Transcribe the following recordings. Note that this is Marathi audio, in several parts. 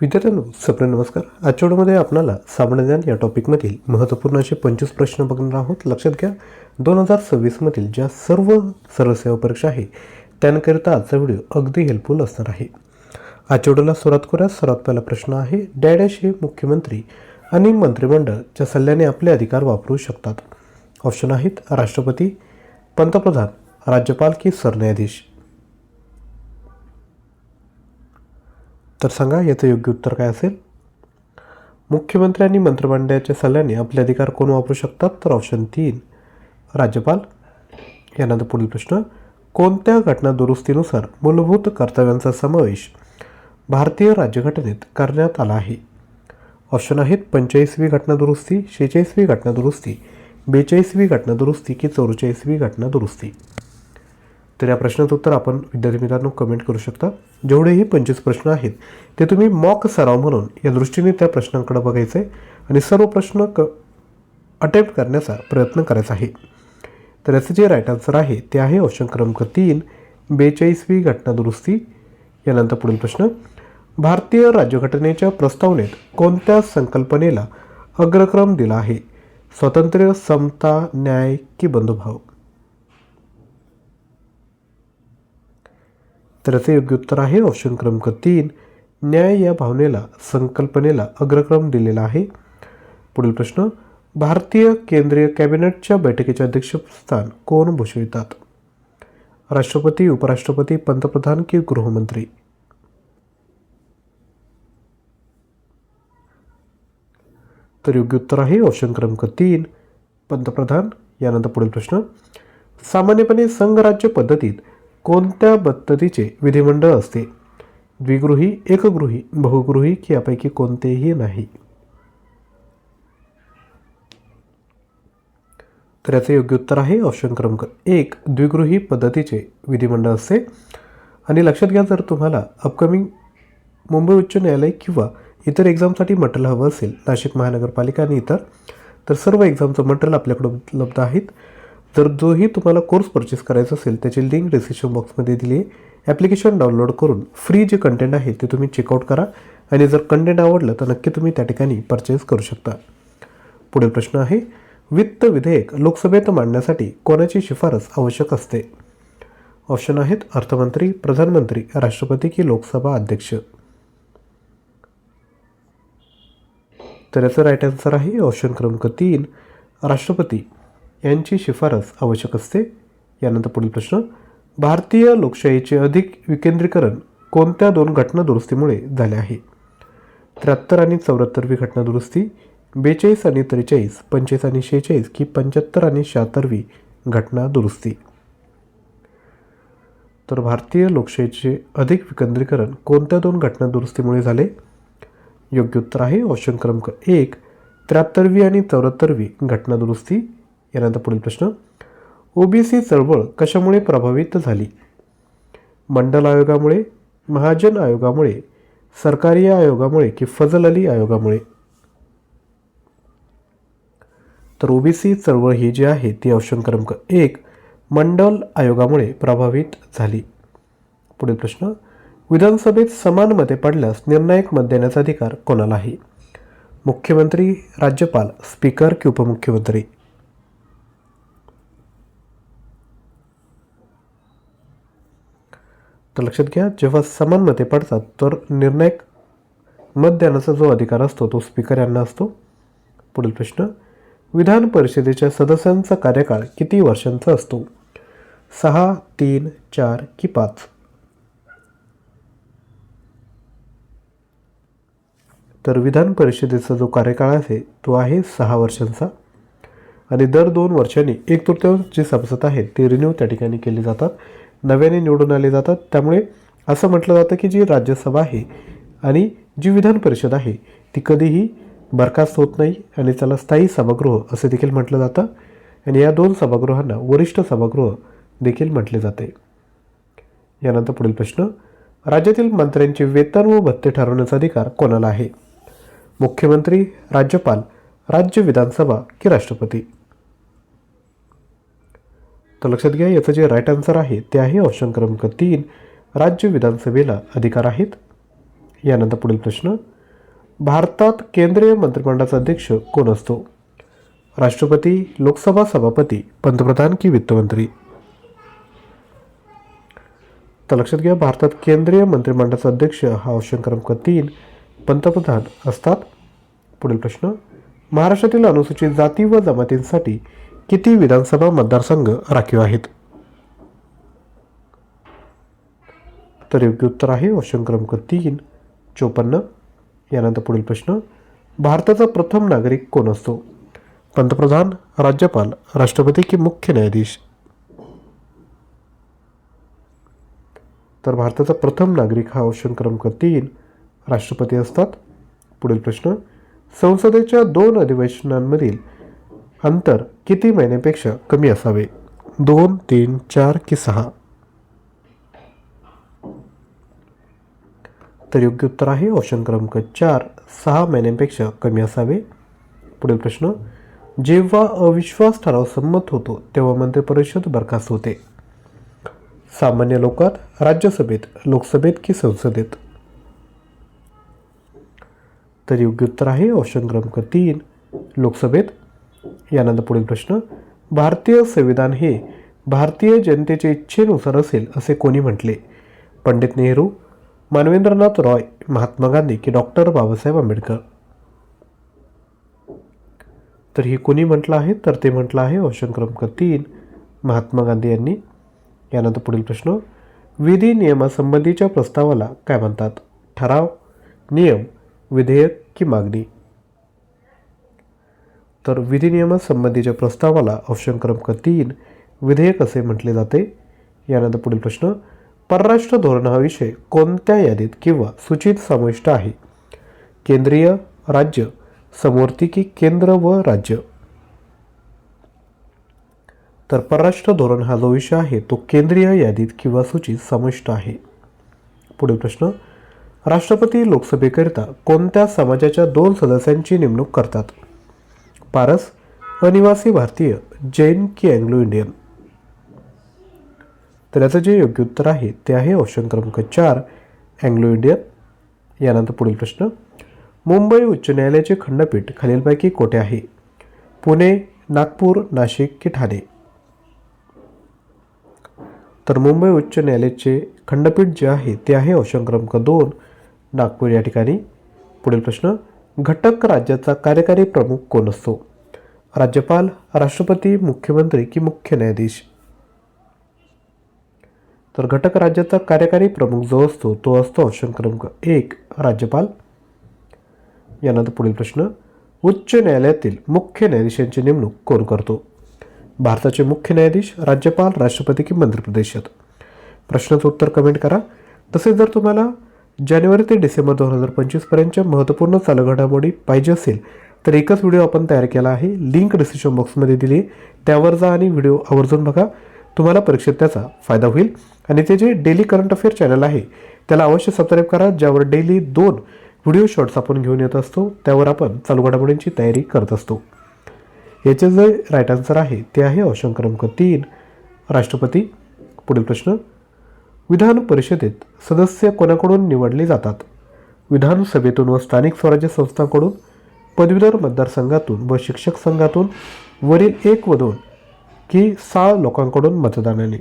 विद्यार्थ्यांनो सप्रे नमस्कार. आजच्या व्हिडिओमध्ये आपणाला सामान्य ज्ञान या टॉपिकमधील महत्त्वपूर्ण असे पंचवीस प्रश्न बघणार आहोत. लक्षात घ्या दोन हजार सव्वीसमधील ज्या सर्व सर्वसेवा परीक्षा आहे त्यांकरिता आजचा व्हिडिओ अगदी हेल्पफुल असणार आहे. आजच्या व्हिडिओला सुरुवात करूया. सर्वात पहिला प्रश्न आहे डॅडॅश हे मुख्यमंत्री आणि मंत्रिमंडळच्या सल्ल्याने आपले अधिकार वापरू शकतात? ऑप्शन आहेत राष्ट्रपती पंतप्रधान राज्यपाल की सरन्यायाधीश? तर सांगा याचं योग्य उत्तर काय असेल? मुख्यमंत्री आणि मंत्रिमंडळाच्या सल्ल्याने आपले अधिकार कोण वापरू शकतात? तर ऑप्शन तीन राज्यपाल. यानंतर पुढील प्रश्न कोणत्या घटना दुरुस्तीनुसार मूलभूत कर्तव्यांचा समावेश भारतीय राज्यघटनेत करण्यात आला आहे? ऑप्शन आहेत पंचेचाळीसवी घटना दुरुस्ती शेहेचाळीसवी घटना दुरुस्ती बेचाळीसवी घटना दुरुस्ती की चौवेचाळीसवी घटना दुरुस्ती. तर या प्रश्नाचं उत्तर आपण विद्यार्थी मित्रांनो कमेंट करू शकता. जेवढेही पंचवीस प्रश्न आहेत ते तुम्ही मॉक सराव म्हणून या दृष्टीने त्या प्रश्नांकडे बघायचं आहे आणि सर्व प्रश्न क अटेम्प्ट करण्याचा प्रयत्न करायचा आहे. तर याचं जे राईट आन्सर आहे ते आहे ऑप्शन क्रमांक तीन बेचाळीसवी घटना दुरुस्ती. यानंतर पुढील प्रश्न. भारतीय राज्यघटनेच्या प्रस्तावनेत कोणत्या संकल्पनेला अग्रक्रम दिला आहे? स्वातंत्र्य समता न्याय की बंधुभाव? तर याचे योग्य उत्तर आहे. ऑप्शन क्रमांक तीन न्याय या भावनेला संकल्पनेला अग्रक्रम दिलेला आहे. पुढील प्रश्न भारतीय केंद्रीय कॅबिनेटच्या बैठकीचे अध्यक्षस्थान कोण भूषवितात? राष्ट्रपती उपराष्ट्रपती पंतप्रधान की गृहमंत्री? तर योग्य उत्तर आहे. ऑप्शन क्रमांक तीन पंतप्रधान. यानंतर पुढील प्रश्न सामान्यपणे संघराज्य पद्धतीत कोणत्या पद्धतीचे विधिमंडळ असते? द्विगृही एकगृही बहुगृही की यापैकी कोणतेही नाही. तर याचे योग्य उत्तर आहे ऑप्शन क्रमांक एक. द्विगृही पद्धतीचे विधिमंडळ असते. आणि लक्षात घ्या जर तुम्हाला अपकमिंग मुंबई उच्च न्यायालय किंवा इतर एक्झामसाठी मटेरियल हवं असेल नाशिक महानगरपालिका आणि इतर तर सर्व एक्झामचं मटेरियल आपल्याकडे उपलब्ध आहेत. जर जोही तुम्हाला कोर्स परचेस करायचा असेल त्याची लिंक डिस्क्रिप्शन बॉक्समध्ये दिली आहे. ॲप्लिकेशन डाउनलोड करून फ्री जे कंटेंट आहे ते तुम्ही चेकआउट करा. आणि जर कंटेंट आवडलं तर नक्की तुम्ही त्या ठिकाणी परचेस करू शकता. पुढील प्रश्न आहे वित्त विधेयक लोकसभेत मांडण्यासाठी कोणाची शिफारस आवश्यक असते? ऑप्शन आहेत अर्थमंत्री प्रधानमंत्री राष्ट्रपती की लोकसभा अध्यक्ष. तर याचं राईट आन्सर आहे ऑप्शन क्रमांक तीन राष्ट्रपती. यांची शिफारस आवश्यक असते. यानंतर पुढील प्रश्न. भारतीय लोकशाहीचे अधिक विकेंद्रीकरण कोणत्या दोन घटना दुरुस्तीमुळे झाले आहे? त्र्याहत्तर आणि चौऱ्याहत्तरवी घटना दुरुस्ती बेचाळीस आणि त्रेचाळीस पंचेचाळीस आणि शेहेचाळीस की पंच्याहत्तर आणि शहात्तरवी घटना दुरुस्ती. तर भारतीय लोकशाहीचे अधिक विकेंद्रीकरण कोणत्या दोन घटना दुरुस्तीमुळे झाले? योग्य उत्तर आहे ऑप्शन क्रमांक एक त्र्याहत्तरवी आणि चौऱ्याहत्तरवी घटना दुरुस्ती यानंतर पुढील प्रश्न. ओबीसी चळवळ कशामुळे प्रभावित झाली? मंडल आयोगामुळे महाजन आयोगामुळे सरकारी आयोगामुळे की फजल अली आयोगामुळे? तर ओबीसी चळवळ ही जी आहे ती ऑप्शन क्रमांक एक मंडल आयोगामुळे प्रभावित झाली. पुढील प्रश्न. विधानसभेत समान मते पडल्यास निर्णायक मत देण्याचा अधिकार कोणाला आहे मुख्यमंत्री राज्यपाल स्पीकर की उपमुख्यमंत्री? तर लक्षात घ्या जेव्हा समान मते पडतात तर निर्णायक मत देण्याचा जो अधिकार असतो तो स्पीकर यांना असतो. पुढील प्रश्न विधान परिषदेच्या सदस्यांचा कार्यकाळ किती वर्षांचा असतो? सहा तीन चार की पाच? तर विधान परिषदेचा जो कार्यकाळ आहे तो आहे सहा वर्षांचा. आणि दर दोन वर्षांनी एक तृतीयांश जे सभासद आहेत ते रिन्यू त्या ठिकाणी केले जातात. नव्याने निवडून आले जातात. त्यामुळे असं म्हटलं जातं की जी राज्यसभा आहे आणि जी विधान परिषद आहे ती कधीही बरखास्त होत नाही आणि त्याला स्थायी सभागृह असे देखील म्हटलं जातं. आणि या दोन सभागृहांना वरिष्ठ सभागृह देखील म्हटले जाते. यानंतर पुढील प्रश्न. राज्यातील मंत्र्यांचे वेतन व भत्ते ठरवण्याचा अधिकार कोणाला आहे? मुख्यमंत्री राज्यपाल राज्य विधानसभा की राष्ट्रपती? तर लक्षात घ्या याचं जे राईट आन्सर आहे ते आहे ऑप्शन क्रमांक तीन राज्य विधानसभेला अधिकार आहेत. यानंतर पुढील प्रश्न भारतात केंद्रीय मंत्रिमंडळाचा अध्यक्ष कोण असतो? राष्ट्रपती लोकसभा सभापती पंतप्रधान की वित्तमंत्री? तर लक्षात घ्या भारतात केंद्रीय मंत्रिमंडळाचा अध्यक्ष हा ऑप्शन क्रमांक तीन पंतप्रधान असतात. पुढील प्रश्न महाराष्ट्रातील अनुसूचित जाती व जमातींसाठी किती विधानसभा मतदारसंघ राखीव आहेत? तर योग्य उत्तर आहे ऑप्शन क्रमांक तीन चोपन्न. यानंतर पुढील प्रश्न भारताचा प्रथम नागरिक कोण असतो? पंतप्रधान राज्यपाल राष्ट्रपती की मुख्य न्यायाधीश? तर भारताचा प्रथम नागरिक हा ऑप्शन क्रमांक तीन राष्ट्रपती असतात. पुढील प्रश्न संसदेच्या दोन अधिवेशनांमधील अंतर किती महिन्यापेक्षा कमी असावे? दोन तीन चार की सहा? तर योग्य उत्तर आहे ऑप्शन क्रमांक चार. सहा महिन्यांपेक्षा कमी असावे? पुढील प्रश्न. जेव्हा अविश्वास ठराव संमत होतो तेव्हा मंत्रिपरिषद बरखास्त होते. सामान्य लोकात राज्यसभेत लोकसभेत की संसदेत? तर योग्य उत्तर आहे ऑप्शन क्रमांक तीन. लोकसभेत यानंतर पुढील प्रश्न भारतीय संविधान हे भारतीय जनतेच्या इच्छेनुसार असेल असे कोणी म्हटले? पंडित नेहरू मानवेंद्रनाथ रॉय महात्मा गांधी की डॉक्टर बाबासाहेब आंबेडकर? तर हे कोणी म्हटलं आहे? तर ते म्हटलं आहे ऑप्शन क्रमांक तीन महात्मा गांधी यांनी. यानंतर पुढील प्रश्न विधी नियमासंबंधीच्या प्रस्तावाला काय म्हणतात? ठराव नियम विधेयक की मागणी? तर विधिनियमासंबंधीच्या प्रस्तावाला ऑप्शन क्रमांक तीन विधेयक असे म्हटले जाते. यानंतर पुढील प्रश्न परराष्ट्र धोरण हा विषय कोणत्या यादीत किंवा सूचित समाविष्ट आहे? केंद्रीय राज्य समवर्ती की केंद्र व राज्य? तर परराष्ट्र धोरण हा जो विषय आहे तो केंद्रीय यादीत किंवा सूचित समाविष्ट आहे. पुढील प्रश्न राष्ट्रपती लोकसभेकरिता कोणत्या समाजाच्या दोन सदस्यांची नेमणूक करतात? पारस अनिवासी भारतीय जैन की अँग्लो इंडियन तर याचं जे योग्य उत्तर आहे ते आहे ऑप्शन क्रमांक चार अँग्लो इंडियन यानंतर पुढील प्रश्न. मुंबई उच्च न्यायालयाचे खंडपीठ खालीलपैकी कोठे आहे? पुणे नागपूर नाशिक की ठाणे? तर मुंबई उच्च न्यायालयाचे खंडपीठ जे आहे ते आहे ऑप्शन क्रमांक दोन नागपूर या ठिकाणी. पुढील प्रश्न. घटक राज्याचा कार्यकारी प्रमुख कोण असतो? राज्यपाल राष्ट्रपती मुख्यमंत्री की मुख्य न्यायाधीश? तर घटक राज्याचा कार्यकारी प्रमुख जो असतो तो असतो ऑप्शन क्रमांक एक राज्यपाल. यानंतर पुढील प्रश्न. उच्च न्यायालयातील मुख्य न्यायाधीशांची नेमणूक कोण करतो? भारताचे मुख्य न्यायाधीश राज्यपाल राष्ट्रपती की मंत्रिप्रदेशात प्रश्नाचं उत्तर कमेंट करा. तसेच जर तुम्हाला जानेवारी ते डिसेंबर दोन हजार पंचवीसपर्यंतच्या महत्त्वपूर्ण चालू घडामोडी पाहिजे असेल तर एकच व्हिडिओ आपण तयार केला आहे. लिंक डिस्क्रिप्शन बॉक्समध्ये दिली. त्यावर जा आणि व्हिडिओ आवर्जून बघा. तुम्हाला परीक्षेत त्याचा फायदा होईल. आणि ते जे डेली करंट अफेअर चॅनल आहे त्याला अवश्य सबस्क्राईब करा ज्यावर डेली दोन व्हिडिओ शॉर्ट्स आपण घेऊन येत असतो त्यावर आपण चालू घडामोडींची तयारी करत असतो. याचे जे राईट आन्सर आहे ते आहे ऑप्शन क्रमांक तीन राष्ट्रपती. पुढील प्रश्न. विधान परिषदेत सदस्य कोणाकडून निवडले जातात? विधानसभेतून व स्थानिक स्वराज्य संस्थांकडून पदवीधर मतदारसंघातून व शिक्षक संघातून वरील एक व दोन की सहा लोकांकडून मतदानाने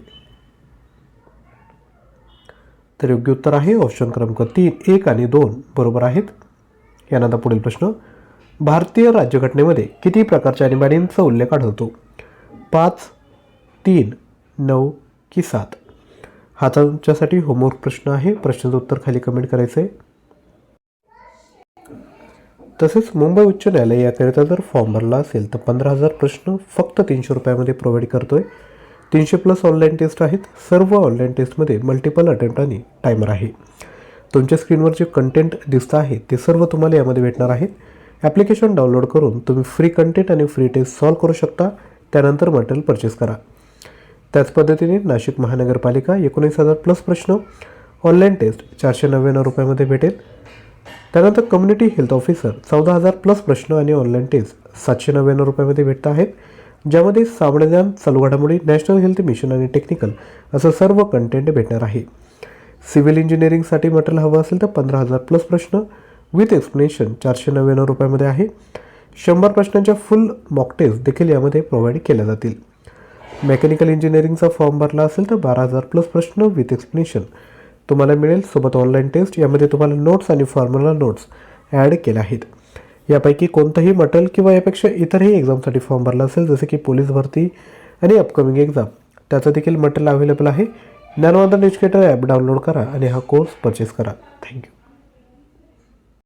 तर योग्य उत्तर आहे ऑप्शन क्रमांक तीन एक आणि दोन. बरोबर आहेत? यानंतर पुढील प्रश्न. भारतीय राज्यघटनेमध्ये किती प्रकारच्या आणीबाणींचा उल्लेख आढळतो? पाच तीन नऊ की सात? हा तुमच्यासाठी होमवर्क प्रश्न आहे. प्रश्नाचं उत्तर खाली कमेंट करायचं आहे तसेच मुंबई उच्च न्यायालय याकरिता जर फॉर्म भरला असेल तर पंधरा हजार प्रश्न फक्त तीनशे रुपयामध्ये प्रोव्हाइड करतोय. तीनशे प्लस ऑनलाईन टेस्ट आहेत. सर्व ऑनलाईन टेस्टमध्ये मल्टिपल अटेम्प्ट आणि टायमर आहे. तुमच्या स्क्रीनवर जे कंटेंट दिसतं आहे ते सर्व तुम्हाला यामध्ये भेटणार आहेत ॲप्लिकेशन डाउनलोड करून तुम्ही फ्री कंटेंट आणि फ्री टेस्ट सॉल्व करू शकता. त्यानंतर मटेरियल परचेस करा. त्याच पद्धतीने नाशिक महानगरपालिका एकोणीस हजार प्लस प्रश्न ऑनलाईन टेस्ट चारशे नव्याण्णव रुपयामध्ये भेटेल. त्यानंतर कम्युनिटी हेल्थ ऑफिसर चौदा हजार प्लस प्रश्न आणि ऑनलाईन टेस्ट सातशे नव्याण्णव रुपयामध्ये भेटत आहेत. ज्यामध्ये सामान्य चालू घडामोडी नॅशनल हेल्थ मिशन आणि टेक्निकल असं सर्व कंटेंट भेटणार आहे. सिव्हिल इंजिनिअरिंगसाठी मटेरियल हवं असेल तर पंधरा हजार प्लस प्रश्न विथ एक्सप्लेनेशन चारशे नव्याण्णव रुपयामध्ये आहे. शंभर प्रश्नांच्या फुल मॉक टेस्ट देखील यामध्ये प्रोव्हाइड केल्या जातील. मेकॅनिकल इंजिनिअरिंगचा फॉर्म भरला असेल तर बारा हजार प्लस प्रश्न विथ एक्सप्लेनेशन तुम्हाला मिळेल सोबत ऑनलाईन टेस्ट यामध्ये तुम्हाला नोट्स आणि फॉर्म्युला नोट्स ॲड केल्या आहेत. यापैकी कोणतंही मटल किंवा यापेक्षा इतरही एक्झामसाठी फॉर्म भरला असेल जसे की पोलीस भरती आणि अपकमिंग एक्झाम त्याचं देखील मटेरियल अवेलेबल आहे. ज्ञानवंदन एज्युकेटर ॲप डाउनलोड करा आणि हा कोर्स परचेस करा. थँक्यू